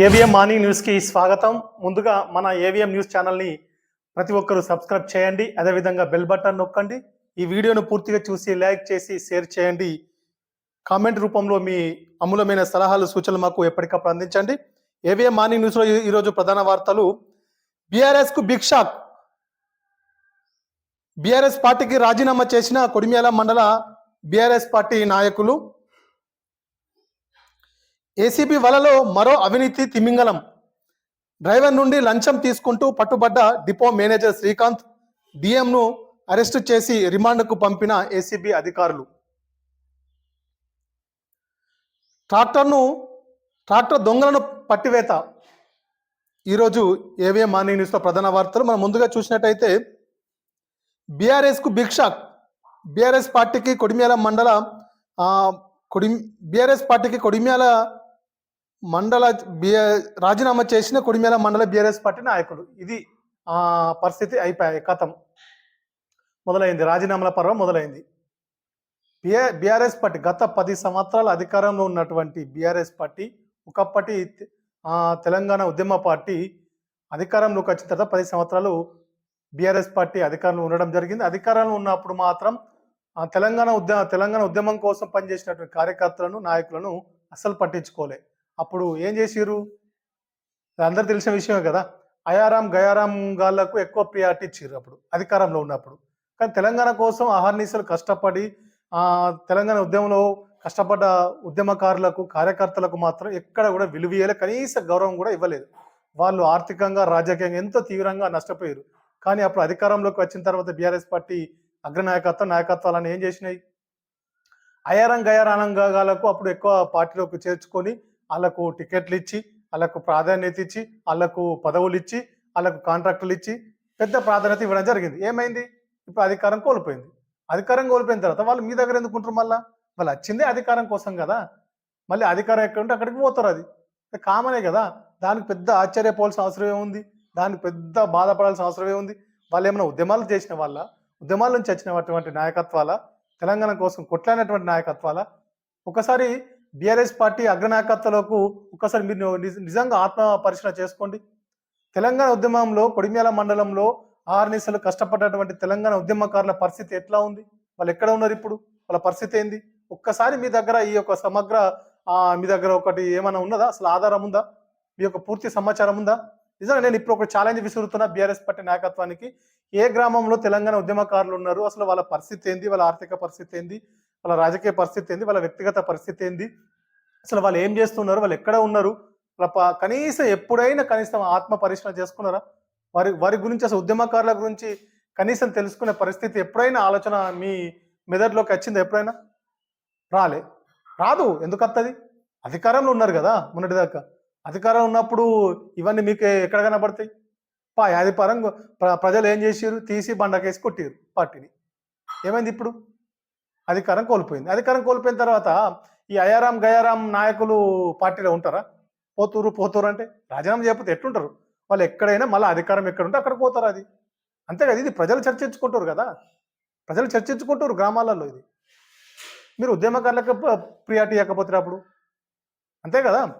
AVM morning న్యూస్కి స్వాగతం. ముందుగా మన ఏవిఎం న్యూస్ ఛానల్ని ప్రతి ఒక్కరూ సబ్స్క్రైబ్ చేయండి. అదేవిధంగా బెల్ బటన్ నొక్కండి. ఈ వీడియోను పూర్తిగా చూసి లైక్ చేసి షేర్ చేయండి. కామెంట్ రూపంలో మీ అమూలమైన సలహాలు సూచనలు మాకు ఎప్పటికప్పుడు అందించండి. ఏవిఎం మార్నింగ్ న్యూస్లో ఈరోజు ప్రధాన వార్తలు. బీఆర్ఎస్కు బిగ్ షాక్. బీఆర్ఎస్ పార్టీకి రాజీనామా చేసిన కొడిమ్యాల మండల బీఆర్ఎస్ పార్టీ నాయకులు ఏసీబీ వలలో మరో అవినీతి తిమింగలం డ్రైవర్ నుండి లంచం తీసుకుంటూ పట్టుబడ్డ డిపో మేనేజర్ శ్రీకాంత్ డిఎంను అరెస్టు చేసి రిమాండ్కు పంపిన ఏసీబీ అధికారులు. ట్రాక్టర్ను ట్రాక్టర్ దొంగలను పట్టివేత. ఈరోజు ఏవే మార్నింగ్ న్యూస్లో ప్రధాన వార్తలు? మనం ముందుగా చూసినట్టయితే బీఆర్ఎస్కు బిగ్ షాక్ బీఆర్ఎస్ పార్టీకి కొడిమ్యాల మండల కొడి బీఆర్ఎస్ పార్టీకి కొడిమ్యాల మండల బిఆర్ రాజీనామా చేసిన కొడిమ్యాల మండల బీఆర్ఎస్ పార్టీ నాయకులు ఇది ఆ పరిస్థితి అయిపోయాయి కథం. మొదలైంది. రాజీనామాల పర్వం మొదలైంది. బిఆర్ బీఆర్ఎస్ పార్టీ గత పది సంవత్సరాల అధికారంలో ఉన్నటువంటి బీఆర్ఎస్ పార్టీ ఒకప్పటి తెలంగాణ ఉద్యమ పార్టీ అధికారంలోకి వచ్చిన తర్వాత పది సంవత్సరాలు బీఆర్ఎస్ పార్టీ అధికారంలో ఉండడం జరిగింది. అధికారంలో ఉన్నప్పుడు మాత్రం తెలంగాణ ఉద్యమ తెలంగాణ ఉద్యమం కోసం పనిచేసినటువంటి కార్యకర్తలను నాయకులను అస్సలు పట్టించుకోలే. అప్పుడు ఏం చేసిరు అందరు తెలిసిన విషయమే కదా. అయారాం గయారాం గాళ్ళకు ఎక్కువ ప్రియారిటీ ఇచ్చిర్రు అప్పుడు అధికారంలో ఉన్నప్పుడు. కానీ తెలంగాణ కోసం అహర్నిశలు కష్టపడి తెలంగాణ ఉద్యమంలో కష్టపడ్డ ఉద్యమకారులకు కార్యకర్తలకు మాత్రం ఎక్కడ కూడా విలువయ్యలే కనీస గౌరవం కూడా ఇవ్వలేదు. వాళ్ళు ఆర్థికంగా రాజకీయంగా ఎంతో తీవ్రంగా నష్టపోయారు కానీ అప్పుడు అధికారంలోకి వచ్చిన తర్వాత బీఆర్ఎస్ పార్టీ అగ్రనాయకత్వం నాయకత్వాలను ఏం చేసినాయి? అయారం గయారానంగాలకు అప్పుడు ఎక్కువ పార్టీలోకి చేర్చుకొని వాళ్ళకు టికెట్లు ఇచ్చి వాళ్ళకు ప్రాధాన్యత ఇచ్చి వాళ్ళకు పదవులు ఇచ్చి వాళ్ళకు కాంట్రాక్టులు ఇచ్చి పెద్ద ప్రాధాన్యత ఇవ్వడం జరిగింది. ఏమైంది? ఇప్పుడు అధికారం కోల్పోయింది. అధికారం కోల్పోయిన తర్వాత వాళ్ళు మీ దగ్గర ఎందుకుంటారు మళ్ళా? వాళ్ళు వచ్చిందే అధికారం కోసం కదా. మళ్ళీ అధికారం ఎక్కడ ఉంటే అక్కడికి పోతారు అది. కామనే కదా. దానికి పెద్ద ఆశ్చర్యపోవాల్సిన అవసరం ఏముంది? దానికి పెద్ద బాధపడాల్సిన అవసరం ఏముంది? వాళ్ళు ఏమైనా ఉద్యమాలు చేసిన వాళ్ళ ఉద్యమాల నుంచి వచ్చినటువంటి నాయకత్వాల తెలంగాణ కోసం కొట్లాడినటువంటి నాయకత్వాల ఒకసారి బీఆర్ఎస్ పార్టీ అగ్రనాయకత్వాలకు ఒకసారి మీరు నిజంగా ఆత్మ పరిశీలన చేసుకోండి. తెలంగాణ ఉద్యమంలో కొడిమేల మండలంలో ఆర్నిసలు కష్టపడ్డటువంటి తెలంగాణ ఉద్యమకారుల పరిస్థితి ఎట్లా ఉంది? వాళ్ళు ఎక్కడ ఉన్నారు ఇప్పుడు? వాళ్ళ పరిస్థితి ఏంది? ఒక్కసారి మీ దగ్గర ఈ యొక్క సమగ్ర మీ దగ్గర ఒకటి ఏమైనా ఉన్నదా? అసలు ఆధారం ఉందా? మీ యొక్క పూర్తి సమాచారం ఉందా? నిజంగా నేను ఇప్పుడు ఒక ఛాలెంజ్ విసురుతున్నా బీఆర్ఎస్ పార్టీ నాయకత్వానికి ఏ గ్రామంలో తెలంగాణ ఉద్యమకారులు ఉన్నారు? అసలు వాళ్ళ పరిస్థితి ఏంది? వాళ్ళ ఆర్థిక పరిస్థితి ఏంది? వాళ్ళ రాజకీయ పరిస్థితి ఏంది? వాళ్ళ వ్యక్తిగత పరిస్థితి ఏంది? అసలు వాళ్ళు ఏం చేస్తున్నారు? వాళ్ళు ఎక్కడ ఉన్నారు? వాళ్ళ కనీసం ఎప్పుడైనా కనీసం ఆత్మ పరిశ్రమ చేసుకున్నారా? వారి వారి గురించి అసలు ఉద్యమకారుల గురించి కనీసం తెలుసుకునే పరిస్థితి ఎప్పుడైనా ఆలోచన మీ మెదడులోకి వచ్చింది ఎప్పుడైనా? రాలే. రాదు. ఎందుకు వస్తుంది అధికారంలో ఉన్నారు కదా మొన్నటిదాకా. అధికారం ఉన్నప్పుడు ఇవన్నీ మీకు ఎక్కడ కనబడతాయి? పా అధికారం ప్ర- ప్రజలు ఏం చేసిర్రు? తీసి బండకేసి కొట్టారు పార్టీని. ఏమైంది ఇప్పుడు? అధికారం కోల్పోయింది. అధికారం కోల్పోయిన తర్వాత ఈ అయారాం గయారాం నాయకులు పార్టీలో ఉంటారా? పోతూరు పోతూరు అంటే రాజీనామా చేయకపోతే ఎట్లుంటారు? వాళ్ళు ఎక్కడైనా మళ్ళీ అధికారం ఎక్కడ ఉంటే అక్కడ పోతారు అది. అంతే కదా ఇది ప్రజలు చర్చించుకుంటారు కదా. ప్రజలు చర్చించుకుంటారు గ్రామాలలో ఇది. మీరు ఉద్యమకారులకు ప్రియారిటీ ఇవ్వకపోతే అప్పుడు? అంతే కదా.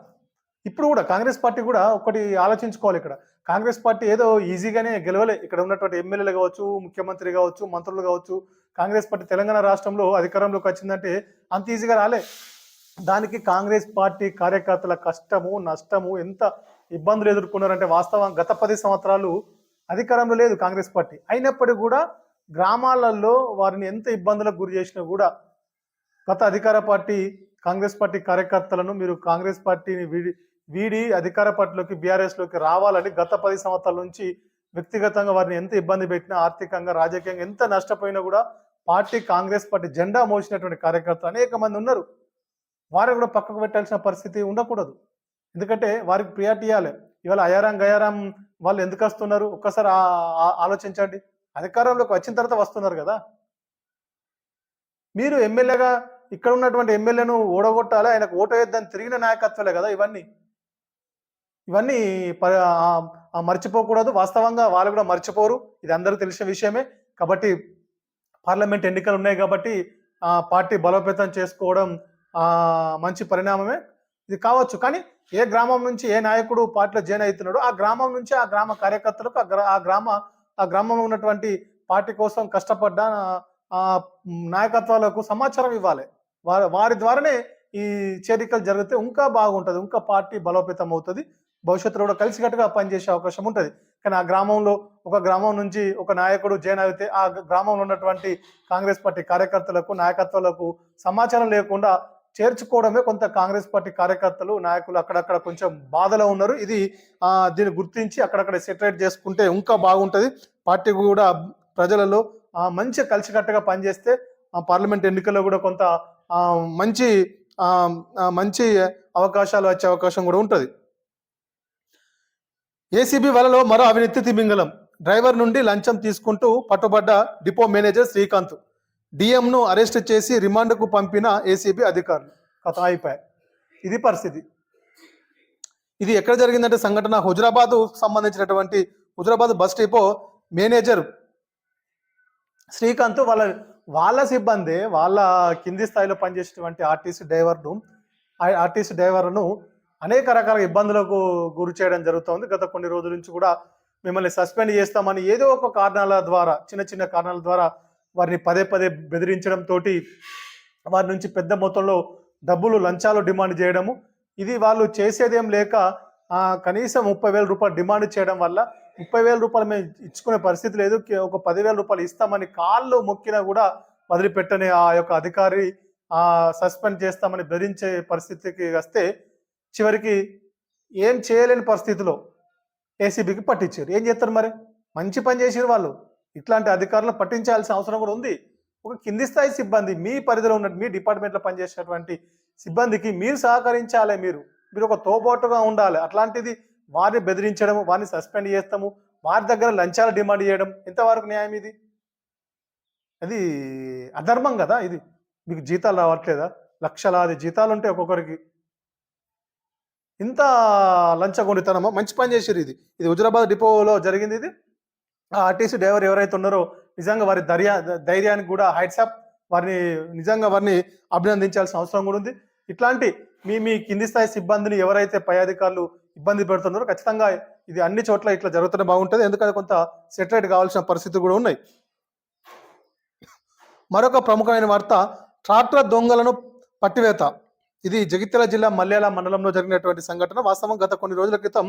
ఇప్పుడు కూడా కాంగ్రెస్ పార్టీ కూడా ఒకటి ఆలోచించుకోవాలి ఇక్కడ. కాంగ్రెస్ పార్టీ ఏదో ఈజీగానే గెలవలే. ఇక్కడ ఉన్నటువంటి ఎమ్మెల్యేలు కావచ్చు ముఖ్యమంత్రి కావచ్చు మంత్రులు కావచ్చు కాంగ్రెస్ పార్టీ తెలంగాణ రాష్ట్రంలో అధికారంలోకి వచ్చిందంటే అంత ఈజీగా రాలే. దానికి కాంగ్రెస్ పార్టీ కార్యకర్తల కష్టము నష్టము ఎంత ఇబ్బందులు ఎదుర్కొన్నారంటే వాస్తవం గత పది సంవత్సరాలు అధికారంలో లేదు కాంగ్రెస్ పార్టీ. అయినప్పటికీ కూడా గ్రామాలలో వారిని ఎంత ఇబ్బందులకు గురి చేసినా కూడా గత అధికార పార్టీ కాంగ్రెస్ పార్టీ కార్యకర్తలను మీరు కాంగ్రెస్ పార్టీని వీడి వీడి అధికార పార్టీలోకి బీఆర్ఎస్లోకి రావాలని గత పది సంవత్సరాల నుంచి వ్యక్తిగతంగా వారిని ఎంత ఇబ్బంది పెట్టినా ఆర్థికంగా రాజకీయంగా ఎంత నష్టపోయినా కూడా పార్టీ కాంగ్రెస్ పార్టీ జెండా మోసినటువంటి కార్యకర్తలు అనేక మంది ఉన్నారు. వారిని కూడా పక్కకు పెట్టాల్సిన పరిస్థితి ఉండకూడదు. ఎందుకంటే వారికి ప్రియారిటీ ఇవ్వాలి. ఇవాళ అయారాం గయారాం వాళ్ళు ఎందుకు వస్తున్నారు? ఒక్కసారి ఆలోచించండి. అధికారంలోకి వచ్చిన తర్వాత వస్తున్నారు కదా. మీరు ఎమ్మెల్యేగా ఇక్కడ ఉన్నటువంటి ఎమ్మెల్యేను ఓడగొట్టాలి ఆయనకు ఓటు వేద్దని తిరిగిన నాయకత్వాలే కదా ఇవన్నీ. ఇవన్నీ ప- మర్చిపోకూడదు. వాస్తవంగా వాళ్ళు కూడా మర్చిపోరు. ఇది అందరూ తెలిసిన విషయమే. కాబట్టి పార్లమెంట్ ఎన్నికలు ఉన్నాయి కాబట్టి ఆ పార్టీ బలోపేతం చేసుకోవడం మంచి పరిణామమే. ఇది కావచ్చు. కానీ ఏ గ్రామం నుంచి ఏ నాయకుడు పార్టీలో జాయిన్ అవుతున్నాడో ఆ గ్రామం నుంచి ఆ గ్రామ కార్యకర్తలకు ఆ గ్రా- ఆ గ్రామ ఆ గ్రామంలో ఉన్నటువంటి పార్టీ కోసం కష్టపడ్డ నాయకత్వాలకు సమాచారం ఇవ్వాలి. వారి వారి ద్వారానే ఈ చేరికలు జరిగితే ఇంకా బాగుంటుంది. ఇంకా పార్టీ బలోపేతం అవుతుంది. భవిష్యత్తులో కూడా కలిసికట్టుగా పనిచేసే అవకాశం ఉంటుంది. కానీ ఆ గ్రామంలో ఒక గ్రామం నుంచి ఒక నాయకుడు జాయిన్ అయితే ఆ గ్రామంలో ఉన్నటువంటి కాంగ్రెస్ పార్టీ కార్యకర్తలకు నాయకత్వాలకు సమాచారం లేకుండా చేర్చుకోవడమే కొంత కాంగ్రెస్ పార్టీ కార్యకర్తలు నాయకులు అక్కడక్కడ కొంచెం బాధలో ఉన్నారు. ఇది దీన్ని గుర్తించి అక్కడక్కడ సెటరేట్ చేసుకుంటే ఇంకా బాగుంటుంది. పార్టీ కూడా ప్రజలలో మంచి కలిసికట్టుగా పనిచేస్తే ఆ పార్లమెంట్ ఎన్నికల్లో కూడా కొంత మంచి మంచి అవకాశాలు వచ్చే అవకాశం కూడా ఉంటుంది. ఏసీబీ వలలో మరో అవినీతి తిమింగలం. డ్రైవర్ నుండి లంచం తీసుకుంటూ పట్టుబడ్డ డిపో మేనేజర్ శ్రీకాంత్. డిఎంను అరెస్ట్ చేసి రిమాండ్కు పంపిన ఏసీబీ అధికారులు. కథ అయిపోయాయి. ఇది పరిస్థితి. ఇది ఎక్కడ జరిగిందంటే సంఘటన హుజరాబాద్ సంబంధించినటువంటి Huzurabad bus depot manager Srikanth వాళ్ళ వాళ్ళ సిబ్బంది వాళ్ళ కింది స్థాయిలో పనిచేసేటువంటి ఆర్టీసీ డ్రైవర్ను ఆ ఆర్టీసీ డ్రైవర్ను అనేక రకాల ఇబ్బందులకు గురి చేయడం జరుగుతోంది. గత కొన్ని రోజుల నుంచి కూడా మిమ్మల్ని సస్పెండ్ చేస్తామని ఏదో ఒక కారణాల ద్వారా చిన్న చిన్న కారణాల ద్వారా వారిని పదే పదే బెదిరించడంతో వారి నుంచి పెద్ద మొత్తంలో డబ్బులు లంచాలు డిమాండ్ చేయడము. ఇది వాళ్ళు చేసేదేం లేక కనీసం ముప్పై వేల రూపాయలు డిమాండ్ చేయడం వల్ల ముప్పై వేల రూపాయలు మేము ఇచ్చుకునే పరిస్థితి లేదు. ఒక పదివేల రూపాయలు ఇస్తామని కాళ్ళు మొక్కినా కూడా వదిలిపెట్టని ఆ యొక్క అధికారి సస్పెండ్ చేస్తామని బెదిరించే పరిస్థితికి వస్తే చివరికి ఏం చేయలేని పరిస్థితిలో ఏసీబీకి పట్టించారు. ఏం చేస్తారు మరి? మంచి పని చేసారు వాళ్ళు. ఇట్లాంటి అధికారులు పట్టించాల్సిన అవసరం కూడా ఉంది. ఒక కింది స్థాయి సిబ్బంది మీ పరిధిలో ఉన్న మీ డిపార్ట్మెంట్లో పనిచేసేటువంటి సిబ్బందికి మీరు సహకరించాలి మీరు. మీరు ఒక తోబోటుగా ఉండాలి. అట్లాంటిది వారిని బెదిరించడం వారిని సస్పెండ్ చేస్తాము వారి దగ్గర లంచాలు డిమాండ్ చేయడం. ఎంతవరకు న్యాయం ఇది? అది అధర్మం కదా ఇది. మీకు జీతాలు రావట్లేదా? లక్షలాది జీతాలు ఉంటాయి ఒక్కొక్కరికి. ఇంత లంచగొండితనమో మంచి పని చేసారు ఇది. ఇది హుజరాబాద్ డిపోలో జరిగింది ఇది. ఆ ఆర్టీసీ డ్రైవర్ ఎవరైతే ఉన్నారో నిజంగా వారి ధైర్య ధైర్యానికి కూడా హైట్సాప్ వారిని నిజంగా వారిని అభినందించాల్సిన అవసరం కూడా ఉంది. ఇట్లాంటి మీ మీ కింది స్థాయి సిబ్బందిని ఎవరైతే పై అధికారులు ఇబ్బంది పెడుతున్నారో ఖచ్చితంగా ఇది అన్ని చోట్ల ఇట్లా జరుగుతున్న బాగుంటుంది. ఎందుకంటే కొంత సెటిలైట్ కావాల్సిన పరిస్థితులు కూడా ఉన్నాయి. మరొక ప్రముఖమైన వార్త ట్రాక్టర్ దొంగలను పట్టివేత. ఇది జగిత్యాల జిల్లా మల్యాల మండలంలో జరిగినటువంటి సంఘటన. వాస్తవం గత కొన్ని రోజుల క్రితం